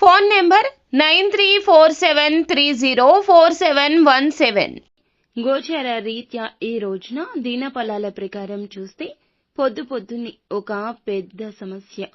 Phone number nine three four seven three zero four seven one seven. గోచర రీత్యా ఈ రోజున దినఫలాల ప్రకారం చూస్తే పొద్దు పొద్దున్నే ఒక పెద్ద సమస్య.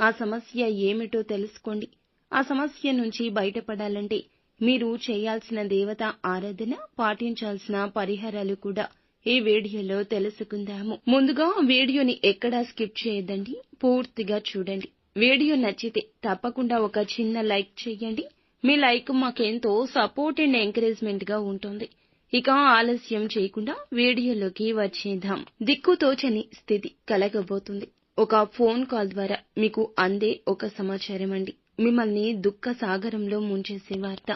ఆ సమస్య ఏమిటో తెలుసుకోండి. ఆ సమస్య నుంచి బయటపడాలంటే మీరు చేయాల్సిన దేవత ఆరాధన పాటించాల్సిన పరిహారాలు కూడా ఈ వీడియోలో తెలుసుకుందాము. ముందుగా వీడియోని ఎక్కడా స్కిప్ చేయదండి పూర్తిగా చూడండి. వీడియో నచ్చితే తప్పకుండా ఒక చిన్న లైక్ చేయండి మీ లైక్ మాకెంతో సపోర్ట్ అండ్ ఎంకరేజ్మెంట్గా ఉంటుంది. ఇక ఆలస్యం చేయకుండా వీడియోలోకి వచ్చేద్దాం. దిక్కుతోచని స్థితి కలగబోతుంది. ఒక ఫోన్ కాల్ ద్వారా మీకు అందే ఒక సమాచారం అండి. మిమ్మల్ని దుఃఖ సాగరంలో ముంచేసే వార్త.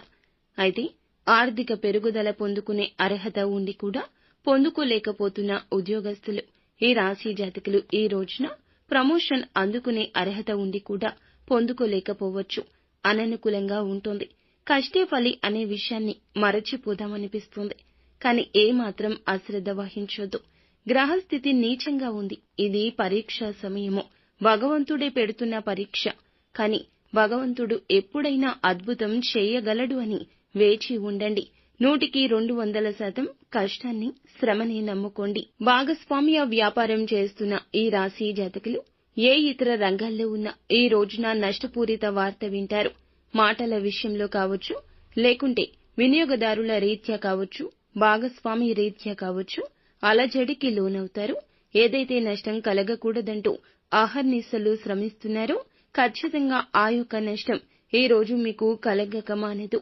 అయితే ఆర్థిక పెరుగుదల పొందుకునే అర్హత ఉండి కూడా పొందుకోలేకపోతున్న ఉద్యోగస్తులు ఈ రాశి జాతకులు ఈ రోజున ప్రమోషన్ అందుకునే అర్హత ఉండి కూడా పొందుకోలేకపోవచ్చు. అననుకూలంగా ఉంటుంది. కష్టే ఫలి అనే విషయాన్ని మరచిపోదామనిపిస్తుంది. కానీ ఏ మాత్రం అశ్రద్ధ వహించొద్దు. గ్రహస్థితి నీచంగా ఉంది. ఇది పరీక్ష సమయము. భగవంతుడే పెడుతున్న పరీక్ష. కాని భగవంతుడు ఎప్పుడైనా అద్భుతం చేయగలడు అని వేచి ఉండండి. నూటికి రెండు వందల శాతం కష్టాన్ని శ్రమని నమ్ముకోండి. భాగస్వామ్య వ్యాపారం చేస్తున్న ఈ రాశి జాతకులు ఏ ఇతర రంగాల్లో ఉన్న ఈ రోజున నష్టపూరిత వార్త వింటారు. మాటల విషయంలో కావచ్చు లేకుంటే వినియోగదారుల రీత్యా కావచ్చు భాగస్వామి రీత్యా కావచ్చు అలజడికి లోనవుతారు. ఏదైతే నష్టం కలగకూడదంటూ ఆహర్నిశలు శ్రమిస్తున్నారో ఖచ్చితంగా ఆ యొక్క నష్టం ఈ రోజు మీకు కలగక మానదు.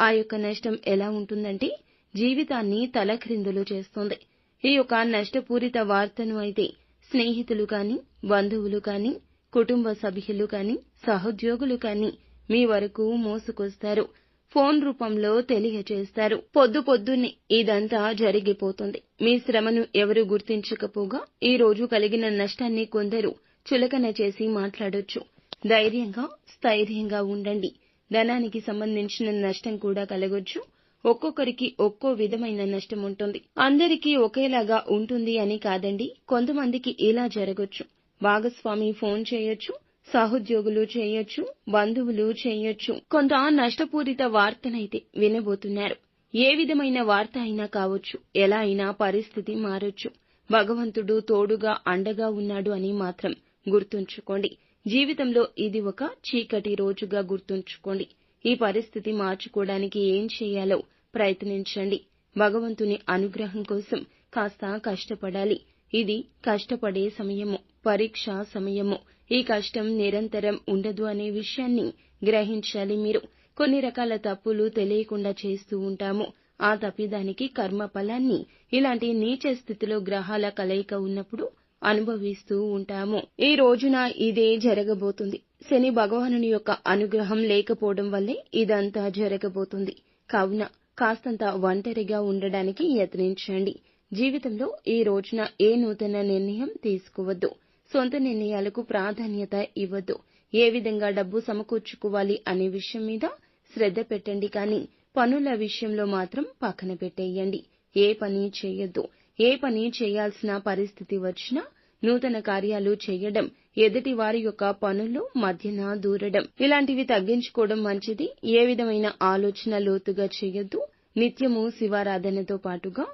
ఆ యొక్క నష్టం ఎలా ఉంటుందంటే జీవితాన్ని తలక్రిందులు చేస్తుంది. ఈ యొక్క నష్టపూరిత వార్తను అయితే స్నేహితులు కాని బంధువులు కాని కుటుంబ సభ్యులు కాని సహోద్యోగులు కాని మీ వరకు మోసుకొస్తారు. ఫోన్ రూపంలో తెలియచేస్తారు. పొద్దు పొద్దున్నే ఇదంతా జరిగిపోతుంది. మీ శ్రమను ఎవరు గుర్తించకపోగా ఈ రోజు కలిగిన నష్టాన్ని కొందరు చులకన చేసి మాట్లాడొచ్చు. ధైర్యంగా స్థైర్యంగా ఉండండి. ధనానికి సంబంధించిన నష్టం కూడా కలగొచ్చు. ఒక్కొక్కరికి ఒక్కో విధమైన నష్టం ఉంటుంది. అందరికీ ఒకేలాగా ఉంటుంది అని కాదండి కొంతమందికి ఇలా జరగొచ్చు. భాగస్వామి ఫోన్ చేయొచ్చు సహోద్యోగులు చేయొచ్చు బంధువులు చేయొచ్చు. కొంత నష్టపూరిత వార్తనైతే వినబోతున్నారు. ఏ విధమైన వార్త అయినా కావచ్చు ఎలా అయినా పరిస్థితి మారొచ్చు. భగవంతుడు తోడుగా అండగా ఉన్నాడు అని మాత్రం గుర్తుంచుకోండి. జీవితంలో ఇది ఒక చీకటి రోజుగా గుర్తుంచుకోండి. ఈ పరిస్థితి మార్చుకోవడానికి ఏం చేయాలో ప్రయత్నించండి. భగవంతుని అనుగ్రహం కోసం కాస్త కష్టపడాలి. ఇది కష్టపడే సమయము పరీక్ష సమయము. ఈ కష్టం నిరంతరం ఉండదు అనే విషయాన్ని గ్రహించాలి మీరు. కొన్ని రకాల తప్పులు తెలియకుండా చేస్తూ ఉంటాము. ఆ తప్పిదానికి కర్మ ఫలాన్ని ఇలాంటి నీచ స్థితిలో గ్రహాల కలయిక ఉన్నప్పుడు అనుభవిస్తూ ఉంటాము. ఈ రోజున ఇదే జరగబోతుంది. శని భగవానుని యొక్క అనుగ్రహం లేకపోవడం వల్లే ఇదంతా జరగబోతుంది. కావున కాస్తంత ఒంటరిగా ఉండడానికి యత్నించండి. జీవితంలో ఈ రోజున ఏ నూతన నిర్ణయం తీసుకోవద్దు. సొంత నిర్ణయాలకు ప్రాధాన్యత ఇవ్వద్దు. ఏ విధంగా డబ్బు సమకూర్చుకోవాలి అనే విషయం మీద శ్రద్ధ పెట్టండి కానీ పనుల విషయంలో మాత్రం పక్కన పెట్టేయండి. ఏ పని చేయొద్దు. ఏ పని చేయాల్సిన పరిస్థితి వచ్చినా నూతన కార్యాలు చేయడం ఎదుటి వారి యొక్క పనుల్లో మధ్యన దూరడం. ఇలాంటివి తగ్గించుకోవడం మంచిది. ఏ విధమైన ఆలోచన లోతుగా చేయొద్దు. నిత్యము శివారాధనతో పాటుగా